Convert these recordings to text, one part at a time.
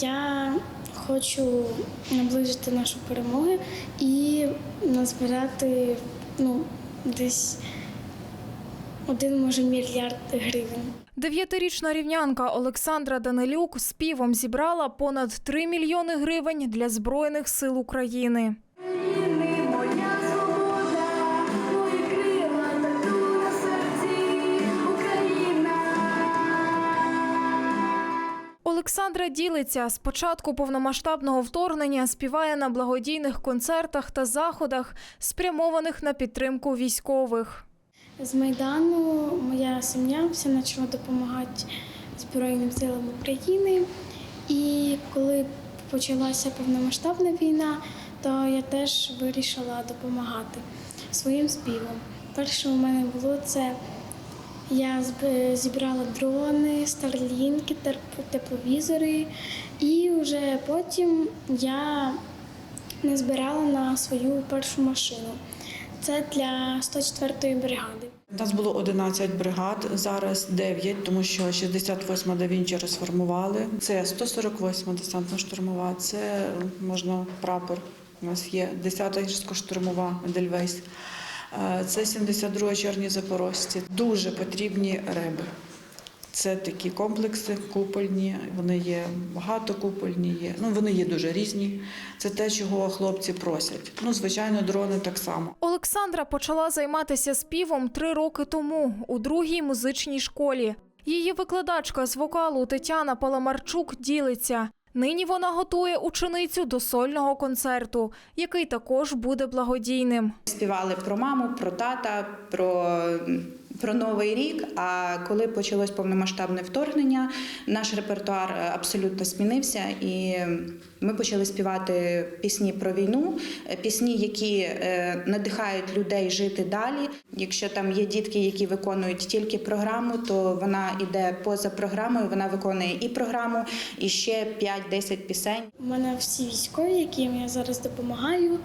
Я хочу наближити нашу перемогу і назбирати ну, десь один, може, мільярд гривень. Дев'ятирічна рівнянка Олександра Данилюк співом зібрала понад 3 мільйони гривень для Збройних сил України. Олександра ділиться з початку повномасштабного вторгнення співає на благодійних концертах та заходах, спрямованих на підтримку військових. З Майдану моя сім'я вся почала допомагати Збройним силам України. І коли почалася повномасштабна війна, то я теж вирішила допомагати своїм співом. Перше у мене було це я зібрала дрони, старлінки, тепловізори, і вже потім я не збирала на свою першу машину. Це для 104-ї бригади. У нас було 11 бригад, зараз 9, тому що 68 да Вінчі розформували. Це 148 десантно-штурмова, це можна прапор. У нас є 10-та гірсько-штурмова Дельвейс. Е, Це 72 чорні запорожці. Дуже потрібні реби. Це такі комплекси купольні, вони є багатокупольні, є. Ну, вони є дуже різні. Це те, чого хлопці просять. Ну, звичайно, дрони так само. Олександра почала займатися співом три роки тому у другій музичній школі. Її викладачка з вокалу Тетяна Паламарчук ділиться. Нині вона готує ученицю до сольного концерту, який також буде благодійним. Співали про маму, про тата, про, про Новий рік. А коли почалось повномасштабне вторгнення, наш репертуар е, абсолютно змінився, і ми почали співати пісні про війну, е, пісні, які е, надихають людей жити далі. Якщо там є дітки, які виконують тільки програму, то вона йде поза програмою, вона виконує і програму, і ще 5-10 пісень. У мене всі військові, яким я зараз допомагаю,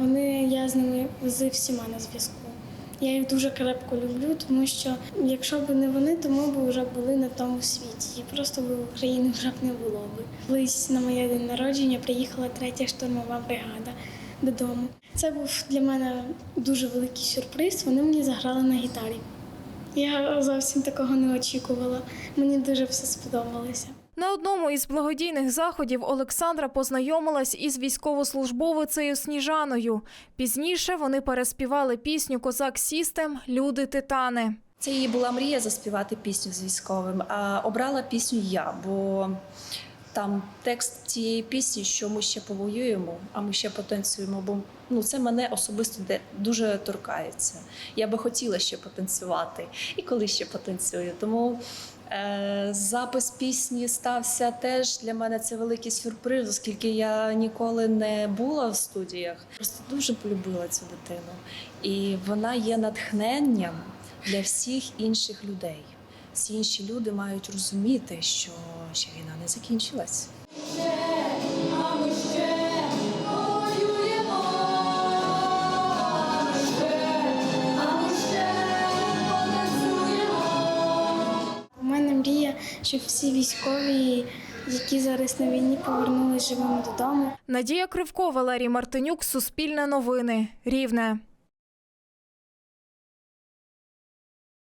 вони я з ними з всіма на зв'язку. Я їх дуже крепко люблю, тому що якщо б не вони, то ми б вже були на тому світі. І просто б України вже б не було б. Колись на моє день народження приїхала третя штурмова бригада додому. Це був для мене дуже великий сюрприз. Вони мені заграли на гітарі. Я зовсім такого не очікувала. Мені дуже все сподобалося. На одному із благодійних заходів Олександра познайомилась із військовослужбовицею Сніжаною. Пізніше вони переспівали пісню Козак Сістем Люди Титани. Це її була мрія заспівати пісню з військовим, а обрала пісню я, бо там текст цієї пісні, що ми ще повоюємо, а ми ще потанцюємо. Бо ну це мене особисто дуже торкається. Я би хотіла ще потанцювати, і коли ще потанцюю. Тому запис пісні стався теж для мене це великий сюрприз, оскільки я ніколи не була в студіях. Просто дуже полюбила цю дитину, і вона є натхненням для всіх інших людей. Всі інші люди мають розуміти, що ще війна не закінчилась. Щоб всі військові, які зараз на війні, повернулися живими додому. Надія Кривко, Валерій Мартинюк, Суспільне новини, Рівне.